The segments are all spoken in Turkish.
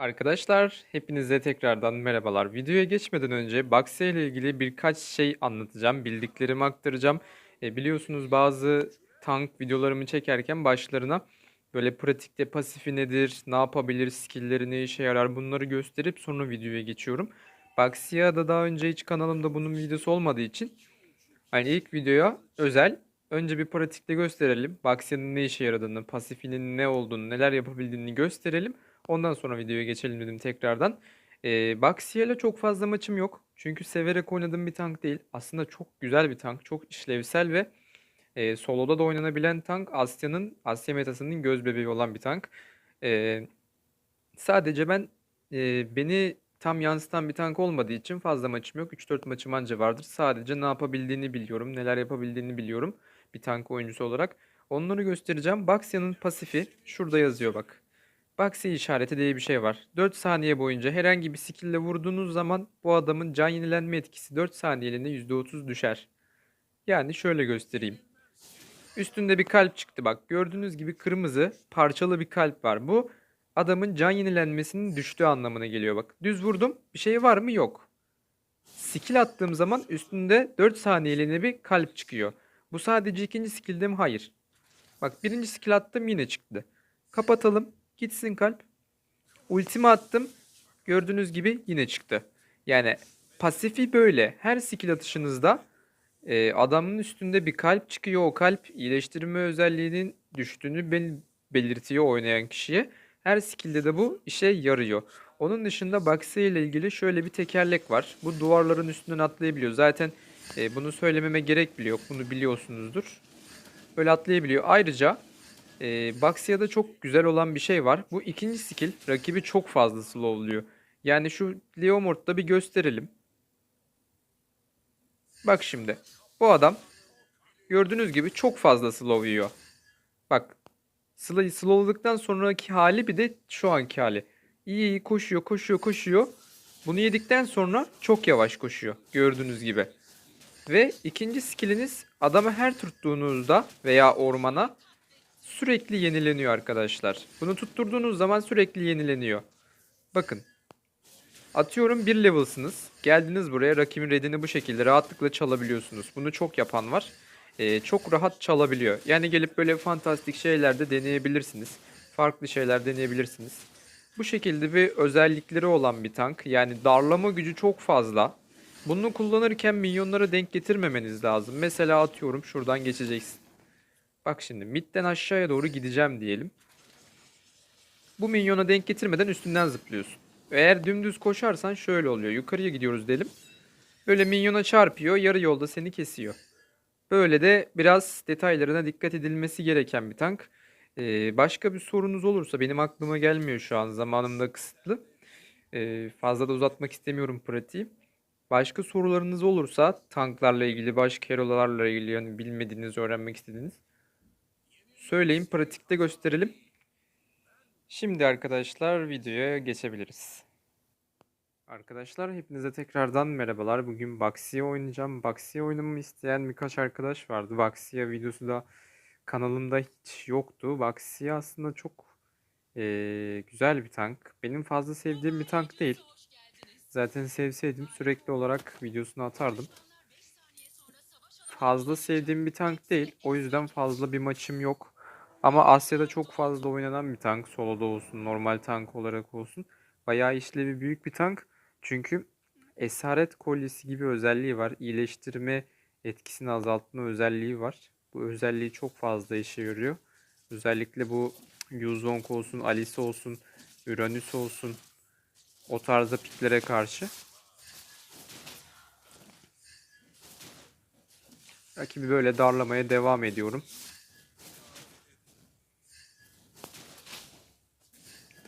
Arkadaşlar hepinize tekrardan merhabalar. Videoya geçmeden önce Baxia ile ilgili birkaç şey anlatacağım. Bildiklerimi aktaracağım. E, biliyorsunuz bazı tank videolarımı çekerken başlarına böyle pratikte pasifi nedir, ne yapabilir, skill'leri ne işe yarar bunları gösterip sonra videoya geçiyorum. Baxia'da daha önce hiç kanalımda bunun videosu olmadığı için hani ilk videoya özel önce bir pratikte gösterelim. Baxia'nın ne işe yaradığını, pasifinin ne olduğunu, neler yapabildiğini gösterelim. Ondan sonra videoya geçelim dedim tekrardan. Ee, Baxia ile çok fazla maçım yok. Çünkü severek oynadığım bir tank değil. Aslında çok güzel bir tank. Çok işlevsel ve e, soloda da oynanabilen tank. Asya'nın, Asya metasının göz bebeği olan bir tank. Ee, sadece ben e, beni tam yansıtan bir tank olmadığı için fazla maçım yok. 3-4 maçım anca vardır. Sadece ne yapabildiğini biliyorum. Neler yapabildiğini biliyorum. Bir tank oyuncusu olarak. Onları göstereceğim. Baxia'nın pasifi şurada yazıyor bak. Baksi işareti diye bir şey var. 4 saniye boyunca herhangi bir skill ile vurduğunuz zaman bu adamın can yenilenme etkisi 4 saniyeliğine %30 düşer. Yani şöyle göstereyim. Üstünde bir kalp çıktı bak. Gördüğünüz gibi kırmızı parçalı bir kalp var. Bu adamın can yenilenmesinin düştüğü anlamına geliyor bak. Düz vurdum. Bir şey var mı? Yok. Skill attığım zaman üstünde 4 saniyeliğine bir kalp çıkıyor. Bu sadece ikinci skill'de mi? Hayır. Bak birinci skill attım yine çıktı. Kapatalım. Gitsin kalp. Ultimi attım. Gördüğünüz gibi yine çıktı. Yani pasifi böyle. Her skill atışınızda e, adamın üstünde bir kalp çıkıyor. O kalp iyileştirme özelliğinin düştüğünü bel- belirtiyor oynayan kişiye. Her skill'de de bu işe yarıyor. Onun dışında Baxia ile ilgili şöyle bir tekerlek var. Bu duvarların üstünden atlayabiliyor. Zaten e, bunu söylememe gerek bile yok. Bunu biliyorsunuzdur. Böyle atlayabiliyor. Ayrıca e, Baxia'da çok güzel olan bir şey var. Bu ikinci skill rakibi çok fazla slowluyor. Yani şu Leomord'da bir gösterelim. Bak şimdi. Bu adam gördüğünüz gibi çok fazla slow yiyor. Bak Slowladıktan sonraki hali bir de şu anki hali. İyi iyi koşuyor koşuyor koşuyor. Bunu yedikten sonra çok yavaş koşuyor. Gördüğünüz gibi. Ve ikinci skilliniz adamı her tuttuğunuzda veya ormana sürekli yenileniyor arkadaşlar. Bunu tutturduğunuz zaman sürekli yenileniyor. Bakın. Atıyorum bir level'sınız. Geldiniz buraya rakibin redini bu şekilde rahatlıkla çalabiliyorsunuz. Bunu çok yapan var. Ee, çok rahat çalabiliyor. Yani gelip böyle fantastik şeyler de deneyebilirsiniz. Farklı şeyler deneyebilirsiniz. Bu şekilde bir özellikleri olan bir tank. Yani darlama gücü çok fazla. Bunu kullanırken minyonlara denk getirmemeniz lazım. Mesela atıyorum şuradan geçeceksin. Bak şimdi midden aşağıya doğru gideceğim diyelim. Bu minyona denk getirmeden üstünden zıplıyorsun. Eğer dümdüz koşarsan şöyle oluyor. Yukarıya gidiyoruz diyelim. Böyle minyona çarpıyor. Yarı yolda seni kesiyor. Böyle de biraz detaylarına dikkat edilmesi gereken bir tank. Ee, başka bir sorunuz olursa benim aklıma gelmiyor şu an. Zamanım da kısıtlı. Ee, fazla da uzatmak istemiyorum pratiği. Başka sorularınız olursa tanklarla ilgili, başka hero'larla ilgili yani bilmediğiniz, öğrenmek istediğiniz söyleyin, pratikte gösterelim. Şimdi arkadaşlar videoya geçebiliriz. Arkadaşlar hepinize tekrardan merhabalar. Bugün Baxia oynayacağım. Baxia oynamamı isteyen birkaç arkadaş vardı. Baxia videosu da kanalımda hiç yoktu. Baxia aslında çok eee, güzel bir tank. Benim fazla sevdiğim bir tank değil. Zaten sevseydim sürekli olarak videosunu atardım. Fazla sevdiğim bir tank değil. O yüzden fazla bir maçım yok. Ama Asya'da çok fazla oynanan bir tank. Solo'da olsun, normal tank olarak olsun. Bayağı işlevi büyük bir tank. Çünkü esaret kolyesi gibi özelliği var. İyileştirme etkisini azaltma özelliği var. Bu özelliği çok fazla işe yarıyor. Özellikle bu Yuzong olsun, Alice olsun, Uranüs olsun o tarzda piklere karşı. Rakibi böyle darlamaya devam ediyorum.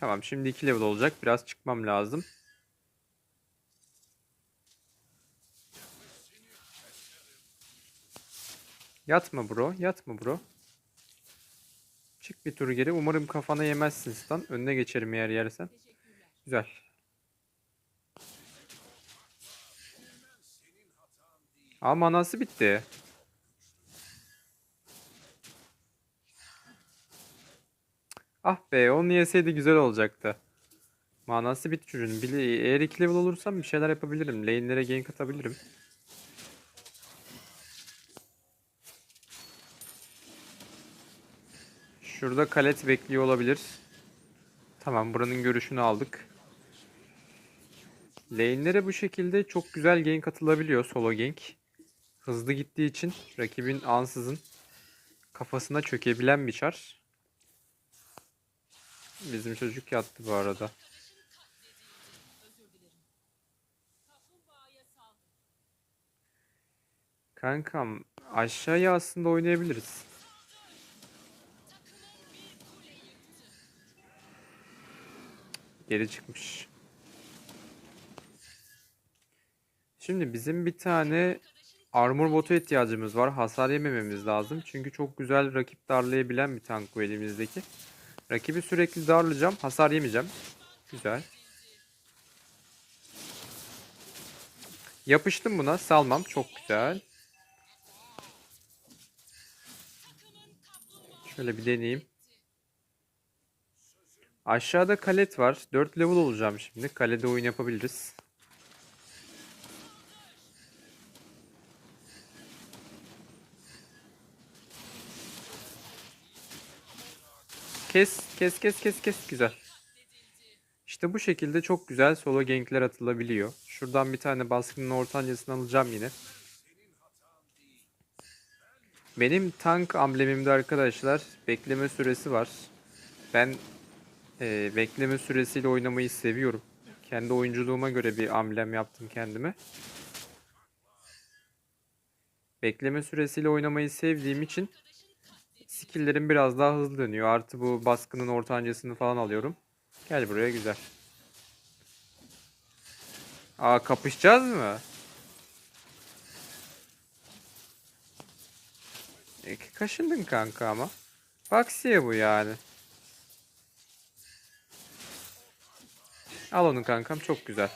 Tamam şimdi 2 level olacak. Biraz çıkmam lazım. Yatma bro. Yatma bro. Çık bir tur geri. Umarım kafana yemezsin Stan. Önüne geçerim eğer yersen. Güzel. Aa manası bitti. Ah be onu yeseydi güzel olacaktı. Manası bitti çocuğun. Eğer 2 level olursam bir şeyler yapabilirim. Lane'lere gank atabilirim. Şurada kalet bekliyor olabilir. Tamam buranın görüşünü aldık. Lane'lere bu şekilde çok güzel gank atılabiliyor solo gank. Hızlı gittiği için rakibin ansızın kafasına çökebilen bir çar. Bizim çocuk yattı bu arada. Kankam aşağıya aslında oynayabiliriz. Geri çıkmış. Şimdi bizim bir tane armor botu ihtiyacımız var. Hasar yemememiz lazım. Çünkü çok güzel rakip darlayabilen bir tank bu elimizdeki. Rakibi sürekli darlayacağım. Hasar yemeyeceğim. Güzel. Yapıştım buna. Salmam. Çok güzel. Şöyle bir deneyeyim. Aşağıda kalet var. 4 level olacağım şimdi. Kalede oyun yapabiliriz. Kes, kes, kes, kes, kes. Güzel. İşte bu şekilde çok güzel solo gankler atılabiliyor. Şuradan bir tane baskının ortancasını alacağım yine. Benim tank amblemimde arkadaşlar bekleme süresi var. Ben e, bekleme süresiyle oynamayı seviyorum. Kendi oyunculuğuma göre bir amblem yaptım kendime. Bekleme süresiyle oynamayı sevdiğim için skill'lerim biraz daha hızlı dönüyor. Artı bu baskının ortancasını falan alıyorum. Gel buraya güzel. Aa kapışacağız mı? E, kaşındın kanka ama. Baksiye bu yani. Al onu kankam çok güzel.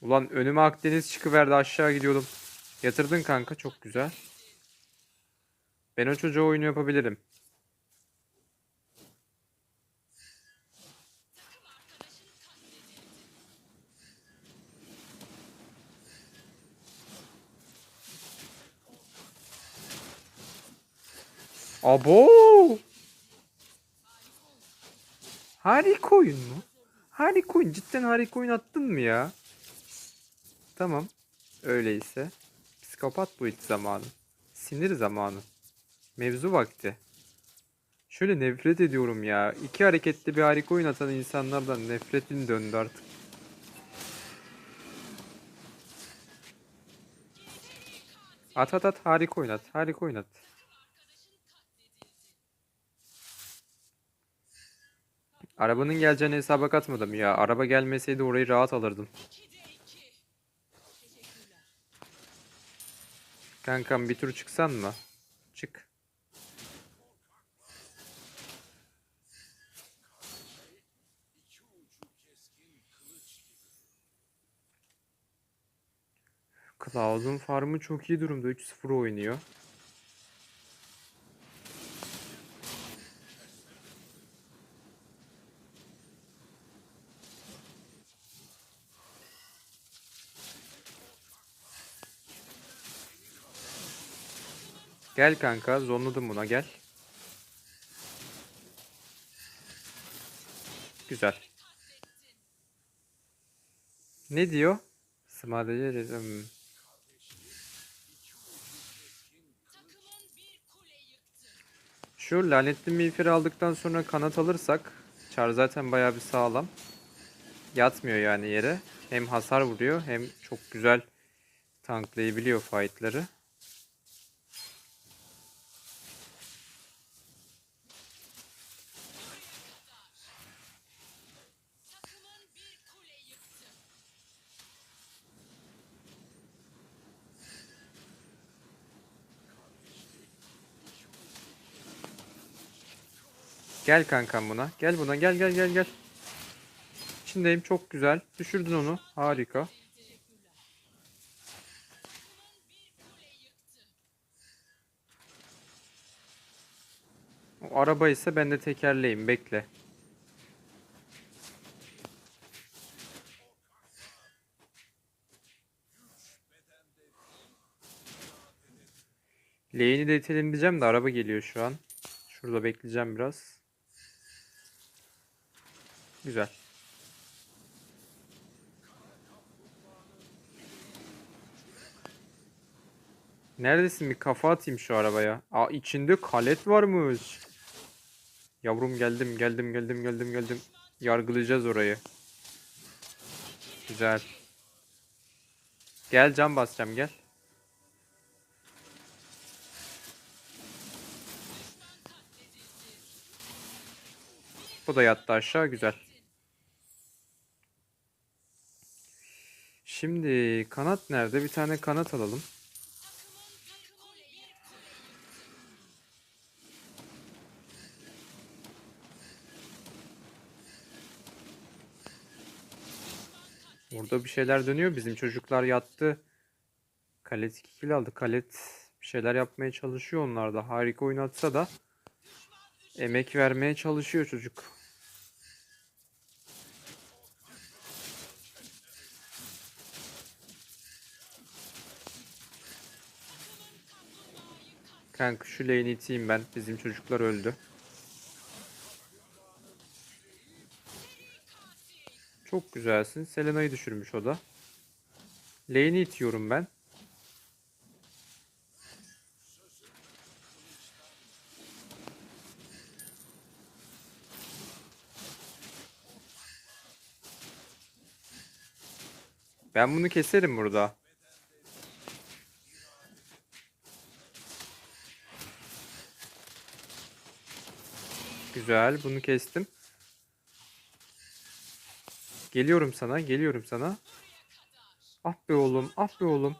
Ulan önüme Akdeniz çıkıverdi aşağı gidiyordum. Yatırdın kanka çok güzel. Ben o çocuğa oyunu yapabilirim. Abo! Harika oyun mu? Harika oyun. Cidden harika oyun attın mı ya? Tamam. Öyleyse. Psikopat bu it zamanı. Sinir zamanı. Mevzu vakti. Şöyle nefret ediyorum ya. İki hareketli bir harika oyun atan insanlardan nefretin döndü artık. At at at harika oynat. Harika oynat. Arabanın geleceğini hesaba katmadım ya. Araba gelmeseydi orayı rahat alırdım. Kankam bir tur çıksan mı? Çık. Cloud'un farmı çok iyi durumda. 3-0 oynuyor. Gel kanka, zonladım buna gel. Güzel. Ne diyor? Sadece resim. Şu lanetli miğferi aldıktan sonra kanat alırsak çar zaten bayağı bir sağlam. Yatmıyor yani yere. Hem hasar vuruyor hem çok güzel tanklayabiliyor fightları. Gel kankam buna. Gel buna. Gel gel gel gel. İçindeyim. Çok güzel. Düşürdün onu. Harika. O araba ise ben de tekerleyim. Bekle. Lane'i de itelim diyeceğim de araba geliyor şu an. Şurada bekleyeceğim biraz. Güzel. Neredesin bir kafa atayım şu arabaya. Aa içinde kalet varmış. Yavrum geldim geldim geldim geldim geldim. Yargılayacağız orayı. Güzel. Gel cam basacağım gel. Bu da yattı aşağı güzel. Şimdi kanat nerede? Bir tane kanat alalım. Orada bir şeyler dönüyor. Bizim çocuklar yattı. Kalet 2 kill aldı. Kalet bir şeyler yapmaya çalışıyor onlar da. Harika oynatsa da emek vermeye çalışıyor çocuk. Kanka şu lane'i iteyim ben. Bizim çocuklar öldü. Çok güzelsin. Selena'yı düşürmüş o da. Lane'i itiyorum ben. Ben bunu keserim burada. Güzel, bunu kestim. Geliyorum sana, geliyorum sana. Ah be oğlum, ah be oğlum.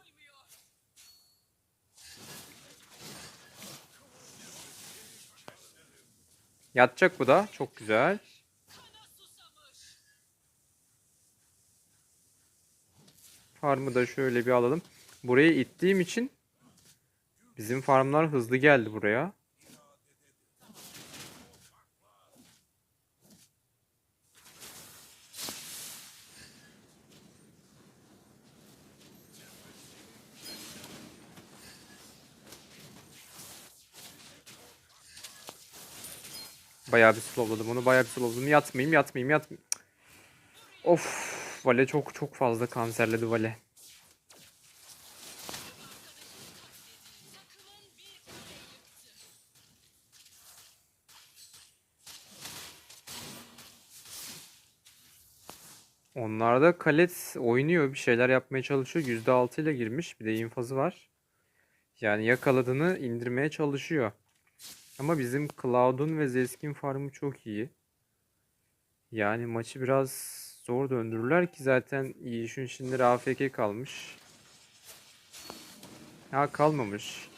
Yatacak bu da. Çok güzel. Farmı da şöyle bir alalım. Burayı ittiğim için bizim farmlar hızlı geldi buraya. Bayağı bir slowladım onu. Bayağı bir slowladım. Yatmayayım, yatmayayım, yatmayayım. Of. Vale çok çok fazla kanserledi Vale. Onlarda Kalet oynuyor. Bir şeyler yapmaya çalışıyor. %6 ile girmiş. Bir de infazı var. Yani yakaladığını indirmeye çalışıyor. Ama bizim Cloud'un ve Zesk'in farmı çok iyi. Yani maçı biraz zor döndürürler ki zaten iyi. Şun şimdi AFK kalmış. Ha kalmamış.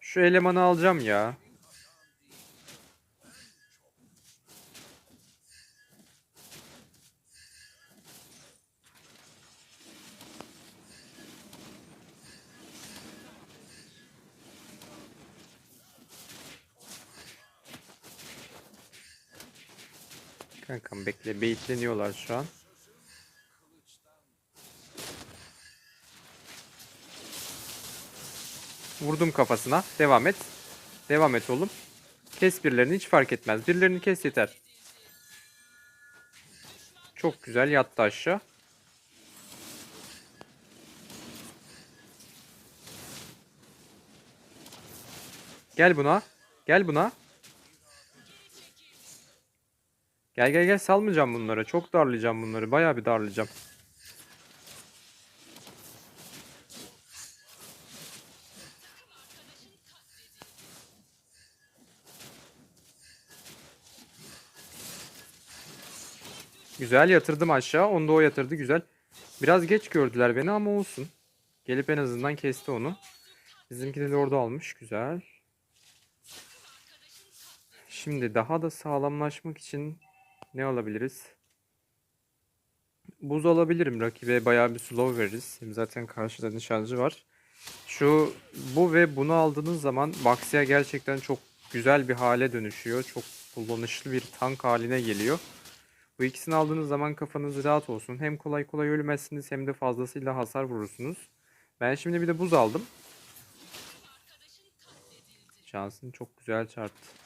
Şu elemanı alacağım ya. Kankam bekle. Beyitleniyorlar şu an. Vurdum kafasına. Devam et. Devam et oğlum. Kes birilerini hiç fark etmez. Birilerini kes yeter. Çok güzel yattı aşağı. Gel buna. Gel buna. Gel gel gel salmayacağım bunları. Çok darlayacağım bunları. Bayağı bir darlayacağım. Güzel yatırdım aşağı. Onu da o yatırdı. Güzel. Biraz geç gördüler beni ama olsun. Gelip en azından kesti onu. Bizimki de orada almış. Güzel. Şimdi daha da sağlamlaşmak için ne alabiliriz? Buz alabilirim. Rakibe bayağı bir slow veririz. Hem zaten karşıda nişancı var. Şu bu ve bunu aldığınız zaman Baxia gerçekten çok güzel bir hale dönüşüyor. Çok kullanışlı bir tank haline geliyor. Bu ikisini aldığınız zaman kafanız rahat olsun. Hem kolay kolay ölmezsiniz hem de fazlasıyla hasar vurursunuz. Ben şimdi bir de buz aldım. Şansın çok güzel çarptı.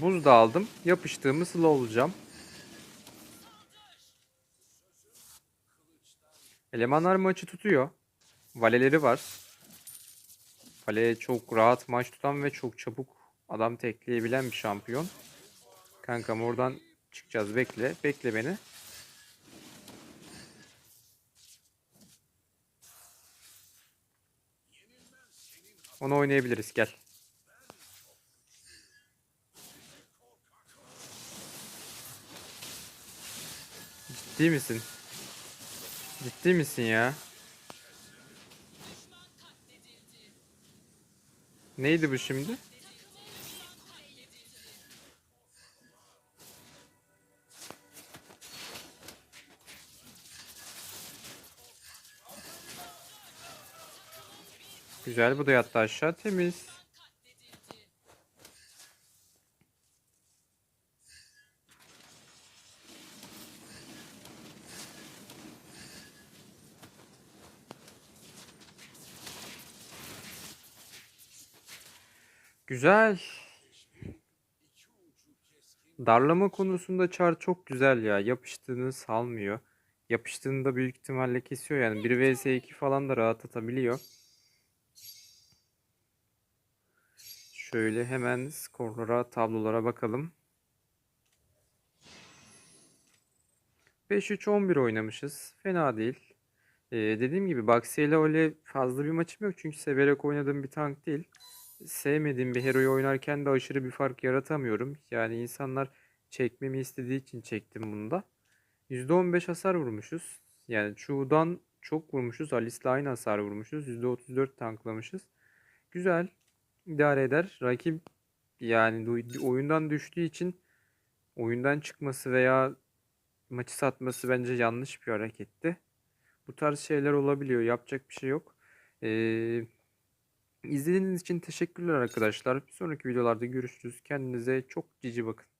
Buz da aldım. Yapıştığımı slow olacağım. Elemanlar maçı tutuyor. Valeleri var. Vale çok rahat maç tutan ve çok çabuk adam tekleyebilen bir şampiyon. Kankam oradan çıkacağız bekle. Bekle beni. Onu oynayabiliriz gel. Ciddi misin? Ciddi misin ya? Neydi bu şimdi? Güzel bu da yattı aşağı temiz. Güzel. Darlama konusunda çar çok güzel ya. Yapıştığını salmıyor. Yapıştığında büyük ihtimalle kesiyor yani. 1 vs 2 falan da rahat atabiliyor. Şöyle hemen skorlara, tablolara bakalım. 5-3-11 oynamışız. Fena değil. Ee, dediğim gibi Baxi ile öyle fazla bir maçım yok. Çünkü severek oynadığım bir tank değil. Sevmediğim bir hero'yu oynarken de aşırı bir fark yaratamıyorum. Yani insanlar çekmemi istediği için çektim bunu da. %15 hasar vurmuşuz. Yani Chu'dan çok vurmuşuz. Alice'le aynı hasar vurmuşuz. %34 tanklamışız. Güzel. idare eder. Rakip yani oyundan düştüğü için oyundan çıkması veya maçı satması bence yanlış bir hareketti. Bu tarz şeyler olabiliyor. Yapacak bir şey yok. Ee, izlediğiniz için teşekkürler arkadaşlar. Bir sonraki videolarda görüşürüz. Kendinize çok cici bakın.